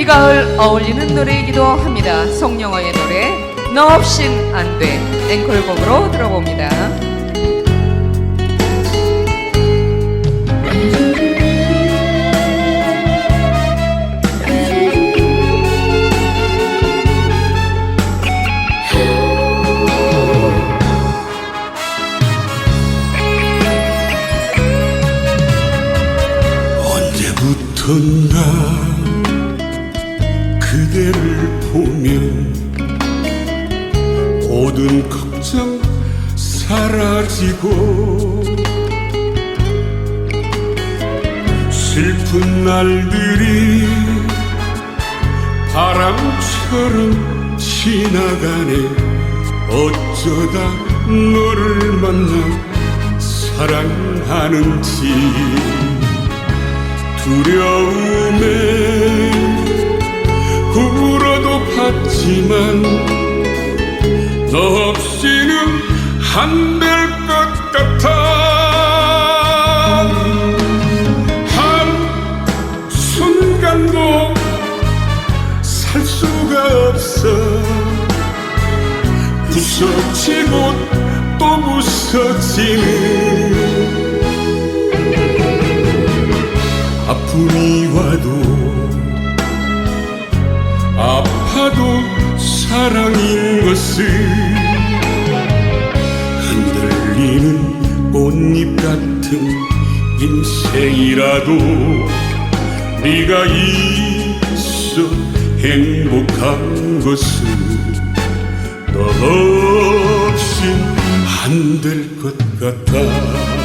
이 가을 어울리는 노래이기도 합니다. 송영어의 노래 너 없인 안돼 앵콜곡으로 들어봅니다. 언제부턴가 그대를 보면 모든 걱정 사라지고 슬픈 날들이 바람처럼 지나가네. 어쩌다 너를 만나 사랑하는지. 두려움에 봤지만 너 없이는 안 될 것 같아. 한 순간도 살 수가 없어. 부서지고 또 부서지는 사랑인 것을 흔들리는 꽃잎 같은 인생이라도 네가 있어 행복한 것을 너 없인 안될 것 같아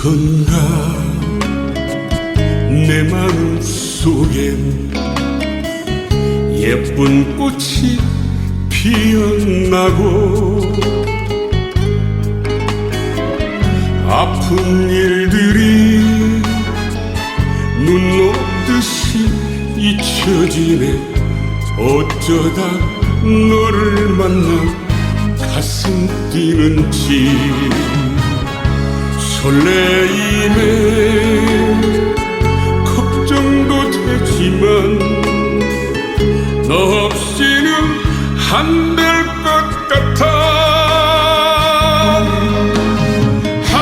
언제부턴가 내 마음 속엔 예쁜 꽃이 피어나고 아픈 일들이 눈 녹듯이 잊혀지네. 어쩌다 너를 만나 가슴 뛰는지 설레임에 걱정도 되지만 너 없이는 안 될 것 같아. 한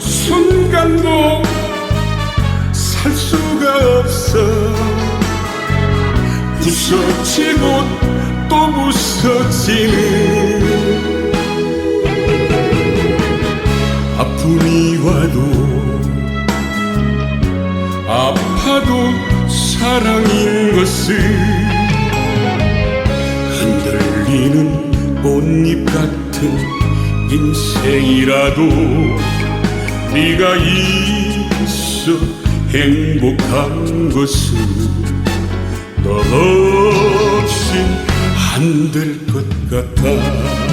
순간도 살 수가 없어. 부서지고 또 부서지는 사랑인 것을 흔들리는 꽃잎 같은 인생이라도 네가 있어 행복한 것을 너 없인 안될 것 같아